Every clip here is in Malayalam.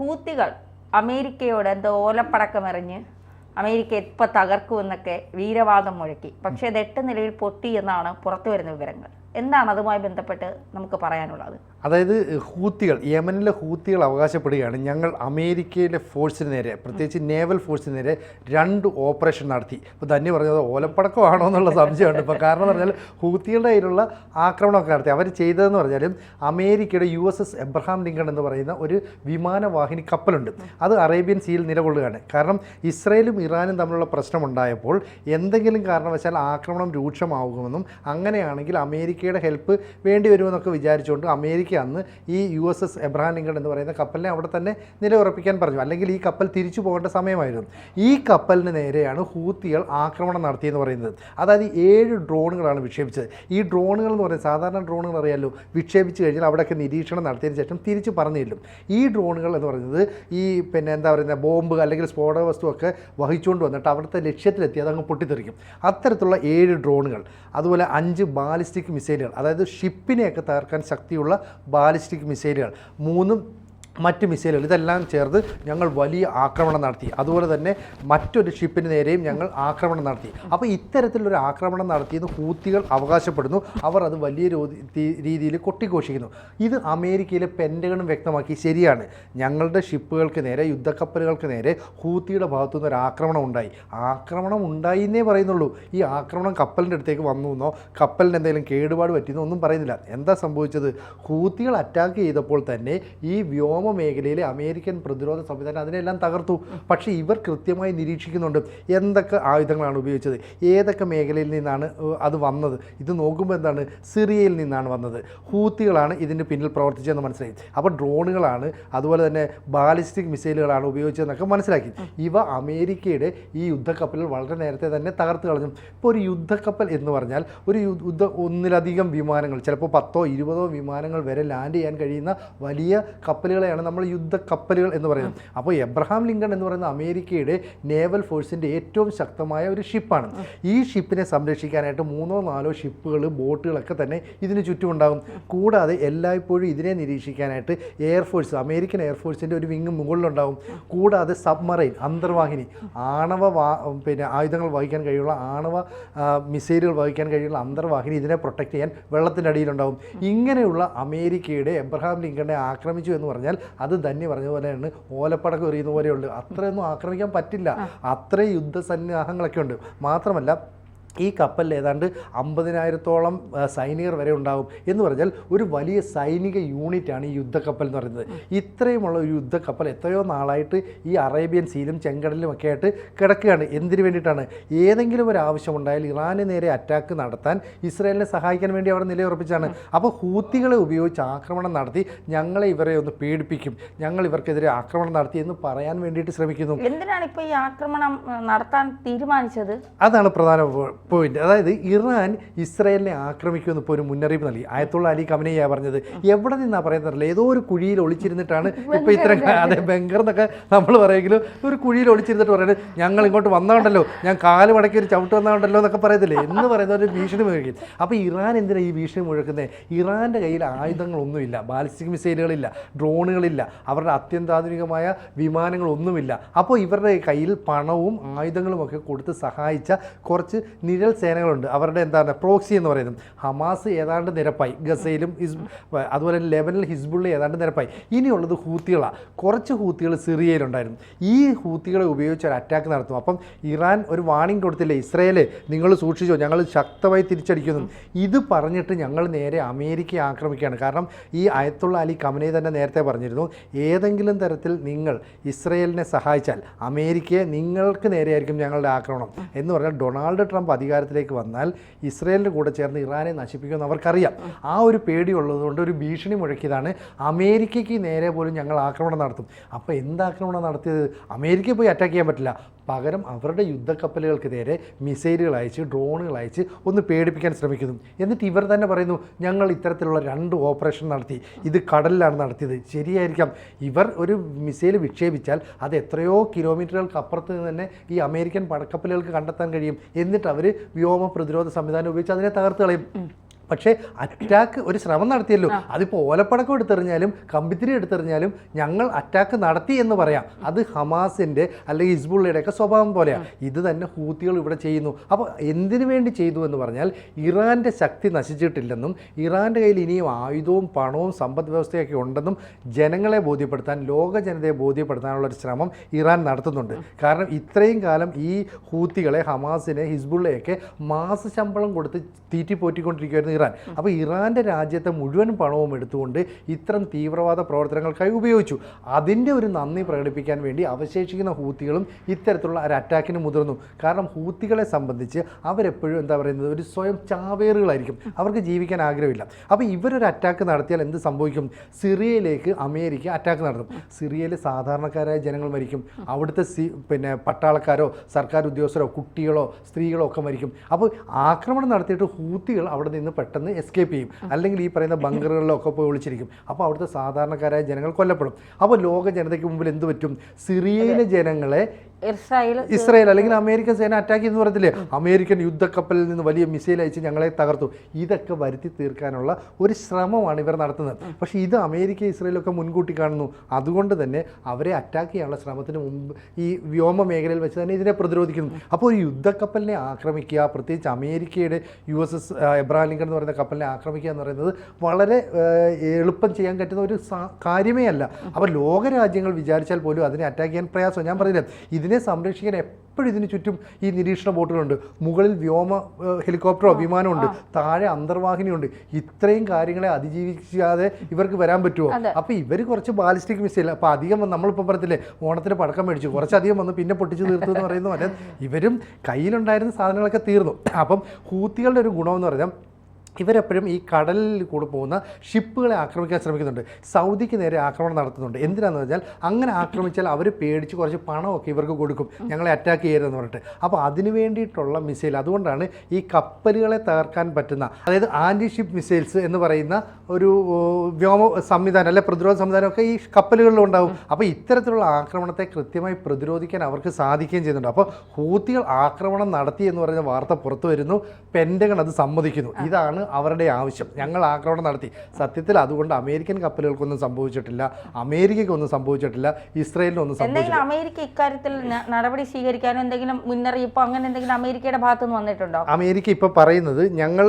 ഹൂത്തികൾ അമേരിക്കയോട് എന്തോ ഓലപ്പടക്കം എറിഞ്ഞ് അമേരിക്ക എപ്പോൾ തകർക്കുമെന്നൊക്കെ വീരവാദം മുഴക്കി. പക്ഷേ അത് എട്ട് നിലയിൽ പൊട്ടി എന്നാണ് പുറത്തു വരുന്ന വിവരങ്ങൾ. എന്താണ് അതുമായി ബന്ധപ്പെട്ട് നമുക്ക് പറയാനുള്ളത്? അതായത് ഹൂത്തികൾ യമനിലെ ഹൂത്തികൾ അവകാശപ്പെടുകയാണ്. ഞങ്ങൾ അമേരിക്കയിലെ ഫോഴ്സിന് നേരെ പ്രത്യേകിച്ച് നേവൽ ഫോഴ്സിന് നേരെ രണ്ട് ഓപ്പറേഷൻ നടത്തി. ഇപ്പോൾ തന്നെ പറഞ്ഞത് ഓലപ്പടക്കമാണോ എന്നുള്ള സംശയമുണ്ട്. ഇപ്പോൾ കാരണം എന്ന് പറഞ്ഞാൽ ഹൂത്തികളുടെ കയ്യിലുള്ള ആക്രമണമൊക്കെ നടത്തി. അവർ ചെയ്തതെന്ന് പറഞ്ഞാലും അമേരിക്കയുടെ U S S Abraham Lincoln എന്ന് പറയുന്ന ഒരു വിമാനവാഹിനി കപ്പലുണ്ട്. അത് അറേബ്യൻ സീയിൽ നിലകൊള്ളുകയാണ്. കാരണം ഇസ്രയേലും ഇറാനും തമ്മിലുള്ള പ്രശ്നമുണ്ടായപ്പോൾ എന്തെങ്കിലും കാരണവശാൽ ആക്രമണം രൂക്ഷമാകുമെന്നും അങ്ങനെയാണെങ്കിൽ അമേരിക്കയുടെ ഹെൽപ്പ് വേണ്ടി വരുമെന്നൊക്കെ വിചാരിച്ചുകൊണ്ട് അമേരിക്ക അന്ന് ഈ U S S Abraham Lincoln എന്ന് പറയുന്ന കപ്പലിനെ അവിടെ തന്നെ നിലയുറപ്പിക്കാൻ പറഞ്ഞു. അല്ലെങ്കിൽ ഈ കപ്പൽ തിരിച്ചു പോകേണ്ട സമയമായിരുന്നു. ഈ കപ്പലിന് നേരെയാണ് ഹൂത്തികൾ ആക്രമണം നടത്തിയെന്ന് പറയുന്നത്. അതായത് ഏഴ് ഡ്രോണുകളാണ് വിക്ഷേപിച്ചത്. ഈ ഡ്രോണുകൾ എന്ന് പറയുന്നത് സാധാരണ ഡ്രോണുകൾ അറിയാമല്ലോ വിക്ഷേപിച്ച് കഴിഞ്ഞാൽ അവിടെയൊക്കെ നിരീക്ഷണം നടത്തിയതിന് ശേഷം തിരിച്ചു പറഞ്ഞു ചെല്ലും ഈ ഡ്രോണുകൾ എന്ന് പറയുന്നത് ഈ പിന്നെ എന്താ പറയുന്നത് ബോംബ് അല്ലെങ്കിൽ സ്ഫോടക വസ്തുവൊക്കെ വഹിച്ചുകൊണ്ട് വന്നിട്ട് അവിടുത്തെ ലക്ഷ്യത്തിലെത്തി അതങ്ങ് പൊട്ടിത്തെറിക്കും. അത്തരത്തിലുള്ള ഏഴ് ഡ്രോണുകൾ അതുപോലെ അഞ്ച് ബാലിസ്റ്റിക് മിസൈലുകൾ അതായത് ഷിപ്പിനെയൊക്കെ തകർക്കാൻ ശക്തിയുള്ള ബാലിസ്റ്റിക് മിസൈലുകൾ. മൂന്നും മറ്റ് മിസൈലുകൾ ഇതെല്ലാം ചേർത്ത് ഞങ്ങൾ വലിയ ആക്രമണം നടത്തി. അതുപോലെ തന്നെ മറ്റൊരു ഷിപ്പിന് നേരെയും ഞങ്ങൾ ആക്രമണം നടത്തി. അപ്പോൾ ഇത്തരത്തിലൊരു ആക്രമണം നടത്തിയെന്ന് ഹൂത്തികൾ അവകാശപ്പെടുന്നു. അവർ അത് വലിയ രീതിയിൽ കൊട്ടിഘോഷിക്കുന്നു. ഇത് അമേരിക്കയിലെ പെന്റഗണും വ്യക്തമാക്കി ശരിയാണ്. ഞങ്ങളുടെ ഷിപ്പുകൾക്ക് നേരെ യുദ്ധക്കപ്പലുകൾക്ക് നേരെ ഹൂത്തിയുടെ ഭാഗത്തുനിന്ന് ഒരു ആക്രമണം ഉണ്ടായി. ആക്രമണം ഉണ്ടായി എന്നേ പറയുന്നുള്ളൂ. ഈ ആക്രമണം കപ്പലിന്റെ അടുത്തേക്ക് വന്നു എന്നോ കപ്പലിന് എന്തെങ്കിലും കേടുപാട് പറ്റിയെന്നോ ഒന്നും പറയുന്നില്ല. എന്താ സംഭവിച്ചത്? ഹൂത്തികൾ അറ്റാക്ക് ചെയ്തപ്പോൾ തന്നെ ഈ വ്യോമ മേഖലയിലെ അമേരിക്കൻ പ്രതിരോധ സംവിധാനം അതിനെല്ലാം തകർത്തു. പക്ഷേ ഇവർ കൃത്യമായി നിരീക്ഷിക്കുന്നുണ്ട് എന്തൊക്കെ ആയുധങ്ങളാണ് ഉപയോഗിച്ചത് ഏതൊക്കെ മേഖലയിൽ നിന്നാണ് അത് വന്നത്. ഇത് നോക്കുമ്പോൾ എന്താണ്? സിറിയയിൽ നിന്നാണ് വന്നത്. ഹൂത്തികളാണ് ഇതിന്റെ പിന്നിൽ പ്രവർത്തിച്ചതെന്ന് മനസ്സിലായി. അപ്പോൾ ഡ്രോണുകളാണ് അതുപോലെ തന്നെ ബാലിസ്റ്റിക് മിസൈലുകളാണ് ഉപയോഗിച്ചതെന്നൊക്കെ മനസ്സിലാക്കി. ഇവ അമേരിക്കയുടെ ഈ യുദ്ധക്കപ്പലുകൾ വളരെ നേരത്തെ തന്നെ തകർത്ത് കളഞ്ഞു. ഇപ്പോൾ ഒരു യുദ്ധക്കപ്പൽ എന്ന് പറഞ്ഞാൽ ഒരു യുദ്ധ ഒന്നിലധികം വിമാനങ്ങൾ ചിലപ്പോൾ പത്തോ ഇരുപതോ വിമാനങ്ങൾ വരെ ലാൻഡ് ചെയ്യാൻ കഴിയുന്ന വലിയ കപ്പലുകളെയാണ് നമ്മൾ യുദ്ധ കപ്പലുകൾ എന്ന് പറയുന്നത്. അപ്പോൾ എബ്രഹാം ലിങ്കൺ എന്ന് പറയുന്ന അമേരിക്കയുടെ നേവൽ ഫോഴ്സിന്റെ ഏറ്റവും ശക്തമായ ഒരു ഷിപ്പാണ്. ഈ ഷിപ്പിനെ സംരക്ഷിക്കാനായിട്ട് മൂന്നോ നാലോ ഷിപ്പുകൾ ബോട്ടുകളൊക്കെ തന്നെ ഇതിന് ചുറ്റുമുണ്ടാകും. കൂടാതെ എല്ലായ്പ്പോഴും ഇതിനെ നിരീക്ഷിക്കാനായിട്ട് എയർഫോഴ്സ് അമേരിക്കൻ എയർഫോഴ്സിന്റെ ഒരു വിങ് മുകളിലുണ്ടാകും. കൂടാതെ സബ്മറൈൻ അന്തർവാഹിനി ആണവ വാ പിന്നെ ആയുധങ്ങൾ വഹിക്കാൻ കഴിയുള്ള ആണവ മിസൈലുകൾ വഹിക്കാൻ കഴിയുള്ള അന്തർവാഹിനി ഇതിനെ പ്രൊട്ടക്റ്റ് ചെയ്യാൻ വെള്ളത്തിന്റെ അടിയിലുണ്ടാകും. ഇങ്ങനെയുള്ള അമേരിക്കയുടെ എബ്രഹാം ലിങ്കണിനെ ആക്രമിച്ചു എന്ന് പറഞ്ഞാൽ അത് തന്നെ പറഞ്ഞ പോലെയാണ് ഓലപ്പടക്കം എറിയുന്ന പോലെയുള്ളൂ അത്രയൊന്നും ആക്രമിക്കാൻ പറ്റില്ല. അത്രയും യുദ്ധസന്നാഹങ്ങളൊക്കെ ഉണ്ട്. മാത്രമല്ല ഈ കപ്പലിൽ ഏതാണ്ട് അമ്പതിനായിരത്തോളം സൈനികർ വരെ ഉണ്ടാകും എന്ന് പറഞ്ഞാൽ ഒരു വലിയ സൈനിക യൂണിറ്റാണ് ഈ യുദ്ധക്കപ്പൽ എന്ന് പറയുന്നത്. ഇത്രയുമുള്ള ഒരു യുദ്ധക്കപ്പൽ എത്രയോ നാളായിട്ട് ഈ അറേബ്യൻ സീലും ചെങ്കടലിലും ഒക്കെ ആയിട്ട് കിടക്കുകയാണ്. എന്തിനു വേണ്ടിയിട്ടാണ്? ഏതെങ്കിലും ഒരു ആവശ്യമുണ്ടായാൽ ഇറാന് നേരെ അറ്റാക്ക് നടത്താൻ ഇസ്രായേലിനെ സഹായിക്കാൻ വേണ്ടി അവർ നിലയുറപ്പിച്ചാണ്. അപ്പോൾ ഹൂത്തികളെ ഉപയോഗിച്ച് ആക്രമണം നടത്തി ഞങ്ങളെ ഇവരെ ഒന്ന് പീഡിപ്പിക്കും ഞങ്ങൾ ഇവർക്കെതിരെ ആക്രമണം നടത്തി എന്ന് പറയാൻ വേണ്ടിയിട്ട് ശ്രമിക്കുന്നു. എന്തിനാണ് ഇപ്പോൾ ഈ ആക്രമണം നടത്താൻ തീരുമാനിച്ചത്? അതാണ് പ്രധാന പോയിന്റ് അതായത് ഇറാൻ ഇസ്രായേലിനെ ആക്രമിക്കുമെന്ന് ഇപ്പോൾ ഒരു മുന്നറിയിപ്പ് നൽകി. ആയത്തുള്ള അലി കമനയ്യ പറഞ്ഞത്. എവിടെ നിന്നാ പറയുന്നറിയില്ല ഏതോ ഒരു കുഴിയിൽ ഒളിച്ചിരുന്നിട്ടാണ് ഇപ്പോൾ ഇത്രയും അതെ ബംഗർ എന്നൊക്കെ നമ്മൾ പറയുമെങ്കിലും ഒരു കുഴിയിൽ ഒളിച്ചിരുന്നിട്ട് പറയുന്നത് ഞങ്ങൾ ഇങ്ങോട്ട് വന്നതുകൊണ്ടല്ലോ ഞാൻ കാൽ മടക്കി ഒരു ചവിട്ട് വന്നതുകൊണ്ടല്ലോ എന്നൊക്കെ പറയത്തില്ലേ? എന്ന് പറയുന്ന ഒരു ഭീഷണി മുഴക്കി. അപ്പോൾ ഇറാൻ എന്തിനാണ് ഈ ഭീഷണി മുഴക്കുന്നത്? ഇറാന്റെ കയ്യിൽ ആയുധങ്ങളൊന്നുമില്ല. ബാലിസ്റ്റിക് മിസൈലുകളില്ല. ഡ്രോണുകളില്ല. അവരുടെ അത്യന്താധുനികമായ വിമാനങ്ങളൊന്നുമില്ല. അപ്പോൾ ഇവരുടെ കയ്യിൽ പണവും ആയുധങ്ങളും ഒക്കെ കൊടുത്ത് സഹായിച്ച കുറച്ച് നിഴൽ സേനകളുണ്ട്. അവരുടെ എന്താണ് പ്രോക്സി എന്ന് പറയുന്നത്. ഹമാസ് ഏതാണ്ട് നിരപ്പായി. ഗസയിലും ഹിസ് അതുപോലെ തന്നെ ലെബനിൽ ഹിസ്ബുള്ള ഏതാണ്ട് നിരപ്പായി. ഇനിയുള്ളത് ഹൂത്തികളാണ് കുറച്ച് ഹൂത്തികൾ സിറിയയിലുണ്ടായിരുന്നു. ഈ ഹൂത്തികളെ ഉപയോഗിച്ച് ഒരു അറ്റാക്ക് നടത്തും. അപ്പം ഇറാൻ ഒരു വാണിംഗ് കൊടുത്തില്ലേ? ഇസ്രയേൽ നിങ്ങൾ സൂക്ഷിച്ചോ ഞങ്ങൾ ശക്തമായി തിരിച്ചടിക്കുന്നു. ഇത് പറഞ്ഞിട്ട് ഞങ്ങൾ നേരെ അമേരിക്കയെ ആക്രമിക്കുകയാണ്. കാരണം ഈ അയത്തുള്ള അലി കമനെ തന്നെ നേരത്തെ പറഞ്ഞിരുന്നു ഏതെങ്കിലും തരത്തിൽ നിങ്ങൾ ഇസ്രയേലിനെ സഹായിച്ചാൽ അമേരിക്കയെ നിങ്ങൾക്ക് നേരെയായിരിക്കും ഞങ്ങളുടെ ആക്രമണം എന്ന് പറഞ്ഞാൽ ഡൊണാൾഡ് ട്രംപ് അധികാരത്തിലേക്ക് വന്നാൽ ഇസ്രയേലിന്റെ കൂടെ ചേർന്ന് ഇറാനെ നശിപ്പിക്കുമെന്ന് അവർക്കറിയാം. ആ ഒരു പേടി ഉള്ളതുകൊണ്ട് ഒരു ഭീഷണി മുഴക്കിയതാണ് അമേരിക്കയ്ക്ക് നേരെ പോലും ഞങ്ങൾ ആക്രമണം നടത്തും. അപ്പോൾ എന്ത് ആക്രമണം നടത്തിയത്? അമേരിക്കയെ പോയി അറ്റാക്ക് ചെയ്യാൻ പറ്റില്ല. പകരം അവരുടെ യുദ്ധക്കപ്പലുകൾക്ക് നേരെ മിസൈലുകൾ അയച്ച് ഡ്രോണുകൾ അയച്ച് ഒന്ന് പേടിപ്പിക്കാൻ ശ്രമിക്കുന്നു. എന്നിട്ട് ഇവർ തന്നെ പറയുന്നു ഞങ്ങൾ ഇത്തരത്തിലുള്ള രണ്ട് ഓപ്പറേഷൻ നടത്തി. ഇത് കടലിലാണ് നടത്തിയത്. ശരിയായിരിക്കാം. ഇവർ ഒരു മിസൈൽ വിക്ഷേപിച്ചാൽ അത് എത്രയോ കിലോമീറ്ററുകൾക്ക് അപ്പുറത്ത് നിന്ന് തന്നെ ഈ അമേരിക്കൻ പടക്കപ്പലുകൾക്ക് കണ്ടെത്താൻ കഴിയും. എന്നിട്ട് അവർ വ്യോമ പ്രതിരോധ സംവിധാനം ഉപയോഗിച്ച് അതിനെ തകർത്ത് കളയും. പക്ഷേ അറ്റാക്ക് ഒരു ശ്രമം നടത്തിയല്ലോ. അതിപ്പോൾ ഓലപ്പടക്കം എടുത്തെറിഞ്ഞാലും കമ്പിത്തിരി എടുത്തെറിഞ്ഞാലും ഞങ്ങൾ അറ്റാക്ക് നടത്തി എന്ന് പറയാം. അത് ഹമാസിന്റെ അല്ലെങ്കിൽ ഹിസ്ബുള്ളയുടെ ഒക്കെ സ്വഭാവം പോലെയാണ് ഇത് തന്നെ ഹൂത്തികൾ ഇവിടെ ചെയ്യുന്നു. അപ്പോൾ എന്തിനു വേണ്ടി ചെയ്തു എന്ന് പറഞ്ഞാൽ ഇറാന്റെ ശക്തി നശിച്ചിട്ടില്ലെന്നും ഇറാന്റെ കയ്യിൽ ഇനിയും ആയുധവും പണവും സമ്പദ് വ്യവസ്ഥയൊക്കെ ഉണ്ടെന്നും ജനങ്ങളെ ബോധ്യപ്പെടുത്താൻ ലോക ജനതയെ ബോധ്യപ്പെടുത്താനുള്ള ഒരു ശ്രമം ഇറാൻ നടത്തുന്നുണ്ട്. കാരണം ഇത്രയും കാലം ഈ ഹൂത്തികളെ ഹമാസിനെ ഹിസ്ബുള്ളയൊക്കെ മാസശമ്പളം കൊടുത്ത് തീറ്റി പോറ്റിക്കൊണ്ടിരിക്കുകയായിരുന്നു ഇറാൻ. അപ്പോൾ ഇറാന്റെ രാജ്യത്തെ മുഴുവൻ പണവും എടുത്തുകൊണ്ട് ഇത്തരം തീവ്രവാദ പ്രവർത്തനങ്ങൾക്കായി ഉപയോഗിച്ചു. അതിന്റെ ഒരു നന്ദി പ്രകടിപ്പിക്കാൻ വേണ്ടി അവശേഷിക്കുന്ന ഹൂത്തികളും ഇത്തരത്തിലുള്ള ഒരു അറ്റാക്കിന് മുതിർന്നു. കാരണം ഹൂത്തികളെ സംബന്ധിച്ച് അവരെപ്പോഴും എന്താ പറയുന്നത് ഒരു സ്വയം ചാവേറുകളായിരിക്കും. അവർക്ക് ജീവിക്കാൻ ആഗ്രഹമില്ല. അപ്പോൾ ഇവരൊരു അറ്റാക്ക് നടത്തിയാൽ എന്ത് സംഭവിക്കും? സിറിയയിലേക്ക് അമേരിക്ക അറ്റാക്ക് നടത്തും. സിറിയയിലെ സാധാരണക്കാരായ ജനങ്ങൾ മരിക്കും. അവിടുത്തെ സി പിന്നെ പട്ടാളക്കാരോ സർക്കാർ ഉദ്യോഗസ്ഥരോ കുട്ടികളോ സ്ത്രീകളോ ഒക്കെ മരിക്കും. അപ്പോൾ ആക്രമണം നടത്തിയിട്ട് ഹൂത്തികൾ അവിടെ നിന്ന് പെട്ടെന്ന് എസ്കേപ്പ് ചെയ്യും. അല്ലെങ്കിൽ ഈ പറയുന്ന ബങ്കറുകളിലൊക്കെ പോയി ഒളിച്ചിരിക്കും. അപ്പോൾ അവിടുത്തെ സാധാരണക്കാരായ ജനങ്ങൾ കൊല്ലപ്പെടും. അപ്പോൾ ലോക ജനതയ്ക്ക് മുമ്പിൽ എന്ത് പറ്റും? സിറിയയിലെ ജനങ്ങളെ ഇസ്രായേൽ ഇസ്രായേൽ അല്ലെങ്കിൽ അമേരിക്കൻ സേന അറ്റാക്ക് എന്ന് പറയത്തില്ലേ അമേരിക്കൻ യുദ്ധക്കപ്പലിൽ നിന്ന് വലിയ മിസൈൽ അയച്ച് ഞങ്ങളെ തകർത്തു. ഇതൊക്കെ വരുത്തി തീർക്കാനുള്ള ഒരു ശ്രമമാണ് ഇവർ നടത്തുന്നത്. പക്ഷെ ഇത് അമേരിക്ക ഇസ്രായേലൊക്കെ മുൻകൂട്ടി കാണുന്നു. അതുകൊണ്ട് തന്നെ അവരെ അറ്റാക്ക് ചെയ്യാനുള്ള ശ്രമത്തിന് മുമ്പ് ഈ വ്യോമ മേഖലയിൽ വെച്ച് തന്നെ ഇതിനെ പ്രതിരോധിക്കുന്നു. അപ്പോൾ ഒരു യുദ്ധക്കപ്പലിനെ ആക്രമിക്കുക പ്രത്യേകിച്ച് അമേരിക്കയുടെ U S S Abraham Lincoln എന്ന് പറയുന്ന കപ്പലിനെ ആക്രമിക്കുക എന്ന് പറയുന്നത് വളരെ എളുപ്പം ചെയ്യാൻ പറ്റുന്ന ഒരു കാര്യമേ അല്ല. അപ്പോൾ ലോകരാജ്യങ്ങൾ വിചാരിച്ചാൽ പോലും അതിനെ അറ്റാക്ക് ചെയ്യാൻ പ്രയാസം ഞാൻ പറഞ്ഞില്ല? ഇതിനെ സംരക്ഷിക്കാൻ എപ്പോഴും ഇതിന് ചുറ്റും ഈ നിരീക്ഷണ ബോട്ടുകളുണ്ട്. മുകളിൽ വ്യോമ ഹെലികോപ്റ്ററോ വിമാനമുണ്ട്. താഴെ അന്തർവാഹിനിയുണ്ട്. ഇത്രയും കാര്യങ്ങളെ അതിജീവിക്കാതെ ഇവർക്ക് വരാൻ പറ്റുമോ അപ്പോൾ ഇവർ കുറച്ച് ബാലിസ്റ്റിക് മിസൈൽ. അപ്പോൾ അധികം നമ്മളിപ്പോൾ പറഞ്ഞില്ലേ ഓണത്തിന് പടക്കം മേടിച്ചു. കുറച്ചധികം വന്ന് പിന്നെ പൊട്ടിച്ചു തീർത്തു എന്ന് പറയുന്ന പോലെ ഇവരും കയ്യിലുണ്ടായിരുന്ന സാധനങ്ങളൊക്കെ തീർന്നു. അപ്പം ഹൂത്തികളുടെ ഒരു ഗുണമെന്ന് പറഞ്ഞാൽ ഇവരെപ്പോഴും ഈ കടലിൽ കൂടെ പോകുന്ന ഷിപ്പുകളെ ആക്രമിക്കാൻ ശ്രമിക്കുന്നുണ്ട്. സൗദിക്ക് നേരെ ആക്രമണം നടത്തുന്നുണ്ട്. എന്തിനാന്ന് വെച്ചാൽ അങ്ങനെ ആക്രമിച്ചാൽ അവർ പേടിച്ച് കുറച്ച് പണമൊക്കെ ഇവർക്ക് കൊടുക്കും. ഞങ്ങളെ അറ്റാക്ക് ചെയ്യരുതെന്ന് പറഞ്ഞിട്ട്. അപ്പോൾ അതിന് വേണ്ടിയിട്ടുള്ള മിസൈൽ അതുകൊണ്ടാണ് ഈ കപ്പലുകളെ തകർക്കാൻ പറ്റുന്ന അതായത് ആന്റി ഷിപ്പ് മിസൈൽസ് എന്ന് പറയുന്ന ഒരു വ്യോമ സംവിധാനം അല്ലെ പ്രതിരോധ സംവിധാനമൊക്കെ ഈ കപ്പലുകളിലും ഉണ്ടാവും. അപ്പോൾ ഇത്തരത്തിലുള്ള ആക്രമണത്തെ കൃത്യമായി പ്രതിരോധിക്കാൻ അവർക്ക് സാധിക്കുകയും ചെയ്യുന്നുണ്ട്. അപ്പോൾ ഹൂത്തികൾ ആക്രമണം നടത്തി എന്ന് പറയുന്ന വാർത്ത പുറത്തു വരുന്നു. പെൻഡഗൺ അത് സമ്മതിക്കുന്നു. ഇതാണ് അവരുടെ ആവശ്യം. ഞങ്ങൾ ആക്രമണം നടത്തി. സത്യത്തിൽ അതുകൊണ്ട് അമേരിക്കൻ കപ്പലുകൾക്കൊന്നും സംഭവിച്ചിട്ടില്ല. അമേരിക്കയ്ക്കൊന്നും സംഭവിച്ചിട്ടില്ല. ഇസ്രയേലിനൊന്നും എന്തെങ്കിലും അമേരിക്ക ഇക്കാര്യത്തിൽ നടപടി സ്വീകരിക്കാനോ എന്തെങ്കിലും മുന്നറിയിപ്പ് അങ്ങനെ എന്തെങ്കിലും അമേരിക്കയുടെ ഭാഗത്തു നിന്ന് വന്നിട്ടുണ്ടോ? അമേരിക്ക ഇപ്പോൾ പറയുന്നത് ഞങ്ങൾ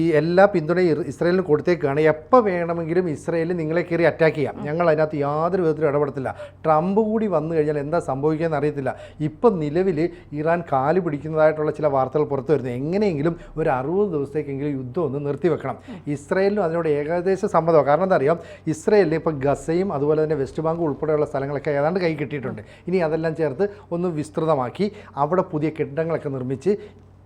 ഈ എല്ലാ പിന്തുണയും ഇസ്രയേലിന് കൊടുത്തേക്കാണ്. എപ്പോൾ വേണമെങ്കിലും ഇസ്രയേൽ നിങ്ങളെ കയറി അറ്റാക്ക് ചെയ്യാം. ഞങ്ങൾ അതിനകത്ത് യാതൊരു വിധത്തിലും ഇടപെടത്തില്ല. ട്രംപ് കൂടി വന്നു കഴിഞ്ഞാൽ എന്താ സംഭവിക്കുകയെന്ന് അറിയത്തില്ല. ഇപ്പം നിലവിൽ ഇറാൻ കാൽ പിടിക്കുന്നതായിട്ടുള്ള ചില വാർത്തകൾ പുറത്തു വരുന്നത് എങ്ങനെയെങ്കിലും ഒരു അറുപത് ദിവസത്തേക്കെങ്കിലും യുദ്ധം ഒന്ന് നിർത്തിവെക്കണം. ഇസ്രയേലിനും അതിനോട് ഏകദേശ സമ്മതമാണ്. കാരണം എന്താ അറിയാം? ഇസ്രയേലിന് ഇപ്പോൾ ഗസയും അതുപോലെ തന്നെ വെസ്റ്റ് ബാങ്ക് ഉൾപ്പെടെയുള്ള സ്ഥലങ്ങളൊക്കെ ഏതാണ്ട് കൈ കിട്ടിയിട്ടുണ്ട്. ഇനി അതെല്ലാം ചേർത്ത് ഒന്ന് വിസ്തൃതമാക്കി അവിടെ പുതിയ കെട്ടിടങ്ങളൊക്കെ നിർമ്മിച്ച്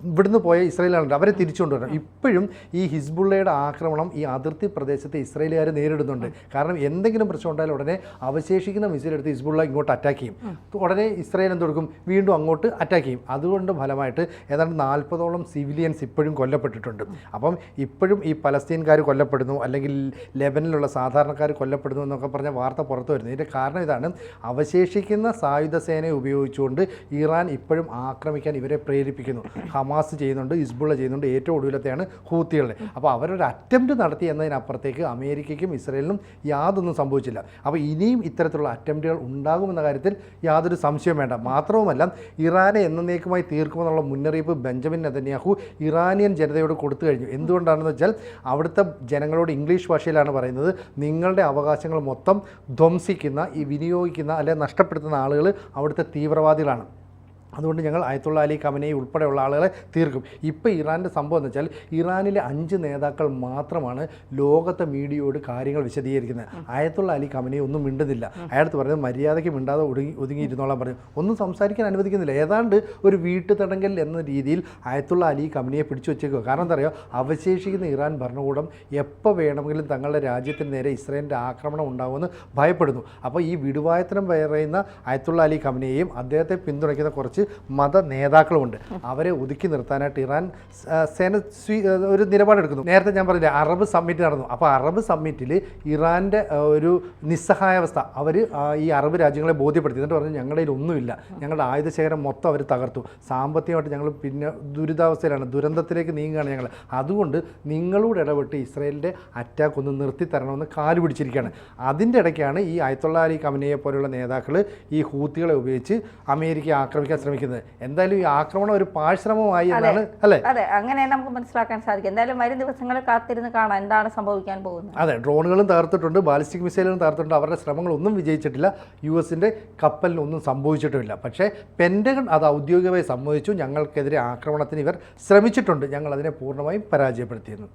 ഇവിടുന്ന് പോയ ഇസ്രയേലാണ് അവരെ തിരിച്ചുകൊണ്ടുവരണം ഇപ്പോഴും ഈ ഹിസ്ബുള്ളയുടെ ആക്രമണം ഈ അതിർത്തി പ്രദേശത്തെ ഇസ്രയേലുകാർ നേരിടുന്നുണ്ട്. കാരണം എന്തെങ്കിലും പ്രശ്നം ഉണ്ടായാൽ ഉടനെ അവശേഷിക്കുന്ന മിസൈൽ എടുത്ത് ഹിസ്ബുള്ള ഇങ്ങോട്ട് അറ്റാക്ക് ചെയ്യും. ഉടനെ ഇസ്രയേൽ എന്ത് കൊടുക്കും? വീണ്ടും അങ്ങോട്ട് അറ്റാക്ക് ചെയ്യും. അതുകൊണ്ട് ഫലമായിട്ട് ഏതാണ്ട് നാൽപ്പതോളം സിവിലിയൻസ് ഇപ്പോഴും കൊല്ലപ്പെട്ടിട്ടുണ്ട്. അപ്പം ഇപ്പോഴും ഈ പലസ്തീൻകാർ കൊല്ലപ്പെടുന്നു അല്ലെങ്കിൽ ലെബനിലുള്ള സാധാരണക്കാർ കൊല്ലപ്പെടുന്നു എന്നൊക്കെ പറഞ്ഞ വാർത്ത പുറത്തു വരുന്നു. ഇതിന്റെ കാരണം ഇതാണ്. അവശേഷിക്കുന്ന സായുധ സേനയെ ഉപയോഗിച്ചുകൊണ്ട് ഇറാൻ ഇപ്പോഴും ആക്രമിക്കാൻ ഇവരെ പ്രേരിപ്പിക്കുന്നു. ഹമാസ് ചെയ്യുന്നുണ്ട് ഇസ്ബുള്ള ചെയ്യുന്നുണ്ട് ഏറ്റവും ഒടുവിലത്തെയാണ് ഹൂത്തികളുടെ. അപ്പോൾ അവരൊരു അറ്റംപ്റ്റ് നടത്തി എന്നതിനപ്പുറത്തേക്ക് അമേരിക്കയ്ക്കും ഇസ്രയേലിനും യാതൊന്നും സംഭവിച്ചില്ല. അപ്പോൾ ഇനിയും ഇത്തരത്തിലുള്ള അറ്റംപ്റ്റുകൾ ഉണ്ടാകുമെന്ന കാര്യത്തിൽ യാതൊരു സംശയവും വേണ്ട. മാത്രവുമല്ല ഇറാനെ എന്നേക്കുമായി തീർക്കുമെന്നുള്ള മുന്നറിയിപ്പ് ബെഞ്ചമിൻ നെതന്യാഹു ഇറാനിയൻ ജനതയോട് കൊടുത്തു കഴിഞ്ഞു. എന്തുകൊണ്ടാണെന്ന് വെച്ചാൽ അവിടുത്തെ ജനങ്ങളോട് ഇംഗ്ലീഷ് ഭാഷയിലാണ് പറയുന്നത് നിങ്ങളുടെ അവകാശങ്ങൾ മൊത്തം ധ്വംസിക്കുന്ന ഈ വിനിയോഗിക്കുന്ന അല്ലെങ്കിൽ നഷ്ടപ്പെടുത്തുന്ന ആളുകൾ അവിടുത്തെ തീവ്രവാദികളാണ്. അതുകൊണ്ട് ഞങ്ങൾ അയത്തുള്ള അലി കമനയെ ഉൾപ്പെടെയുള്ള ആളുകളെ തീർക്കും. ഇപ്പോൾ ഇറാന്റെ സംഭവം എന്ന് വെച്ചാൽ ഇറാനിലെ അഞ്ച് നേതാക്കൾ മാത്രമാണ് ലോകത്തെ മീഡിയയോട് കാര്യങ്ങൾ വിശദീകരിക്കുന്നത്. അയത്തുള്ള അലി കമനയെ ഒന്നും മിണ്ടുന്നില്ല. അയാൾക്ക് പറയുന്നത് മര്യാദയ്ക്ക് മിണ്ടാതെ ഒതുങ്ങി ഒതുങ്ങിയിരുന്നോളാൻ പറഞ്ഞു. ഒന്നും സംസാരിക്കാൻ അനുവദിക്കുന്നില്ല. ഏതാണ്ട് ഒരു വീട്ടുതടങ്കൽ എന്ന രീതിയിൽ അയത്തുള്ള അലി കമനിയെ പിടിച്ചു വെച്ചേക്കുക. കാരണം എന്താ പറയുക അവശേഷിക്കുന്ന ഇറാൻ ഭരണകൂടം എപ്പോൾ വേണമെങ്കിലും തങ്ങളുടെ രാജ്യത്തിന് നേരെ ഇസ്രയേലിന്റെ ആക്രമണം ഉണ്ടാകുമെന്ന് ഭയപ്പെടുന്നു. അപ്പോൾ ഈ വിടുവായത്തനം പറയുന്ന അയത്തുള്ള അലി കമനിയെയും അദ്ദേഹത്തെ പിന്തുണയ്ക്കുന്ന കുറച്ച് മത നേതാക്കളുമുണ്ട്. അവരെ ഒതുക്കി നിർത്താനായിട്ട് ഇറാൻ സേന സ്വീ ഒരു നിലപാടെടുക്കുന്നു. നേരത്തെ ഞാൻ പറഞ്ഞില്ല അറബ് സമ്മിറ്റ് നടന്നു. അപ്പോൾ അറബ് സമ്മിറ്റിൽ ഇറാന്റെ ഒരു നിസ്സഹായാവസ്ഥ അവർ ഈ അറബ് രാജ്യങ്ങളെ ബോധ്യപ്പെടുത്തി. എന്നിട്ട് പറഞ്ഞു ഞങ്ങളുടെ ഒന്നുമില്ല. ഞങ്ങളുടെ ആയുധശേഖരം മൊത്തം അവർ തകർത്തു. സാമ്പത്തികമായിട്ട് ഞങ്ങൾ പിന്നെ ദുരിതാവസ്ഥയിലാണ്. ദുരന്തത്തിലേക്ക് നീങ്ങുകയാണ് ഞങ്ങൾ അതുകൊണ്ട് നിങ്ങളോട് ഇടപെട്ട് ഇസ്രയേലിന്റെ അറ്റാക്ക് ഒന്ന് നിർത്തി തരണമെന്ന് കാൽ പിടിച്ചിരിക്കുകയാണ്. അതിന്റെ ഇടയ്ക്കാണ് ഈ അയത്തുള്ള അലി കമനയെ പോലെയുള്ള നേതാക്കൾ ഈ ഹൂത്തികളെ ഉപയോഗിച്ച് അമേരിക്കയെ ആക്രമിക്കാൻ ശ്രമിക്കുന്നത്. എന്തായാലും ഈ ആക്രമണം ഒരു പാഴ്ശ്രമമായി എന്നാണ് അല്ലേ? അതെ അങ്ങനെ നമുക്ക് മനസ്സിലാക്കാൻ സാധിക്കും. എന്തായാലും വരും ദിവസങ്ങളിൽ കാത്തിരുന്ന് കാണാം എന്താണ് സംഭവിക്കാൻ പോകുന്നത്. അതെ ഡ്രോണുകളും തകർത്തിട്ടുണ്ട് ബാലിസ്റ്റിക് മിസൈലുകളും തകർത്തിട്ടുണ്ട്. അവരുടെ ശ്രമങ്ങളൊന്നും വിജയിച്ചിട്ടില്ല. യു എസിന്റെ കപ്പലിനൊന്നും സംഭവിച്ചിട്ടുമില്ല. പക്ഷേ പെൻഡഗൺ അത് ഔദ്യോഗികമായി സമ്മതിച്ചു. ഞങ്ങൾക്കെതിരെ ആക്രമണത്തിന് ഇവർ ശ്രമിച്ചിട്ടുണ്ട്. ഞങ്ങൾ അതിനെ പൂർണമായും പരാജയപ്പെടുത്തിയിരുന്നു.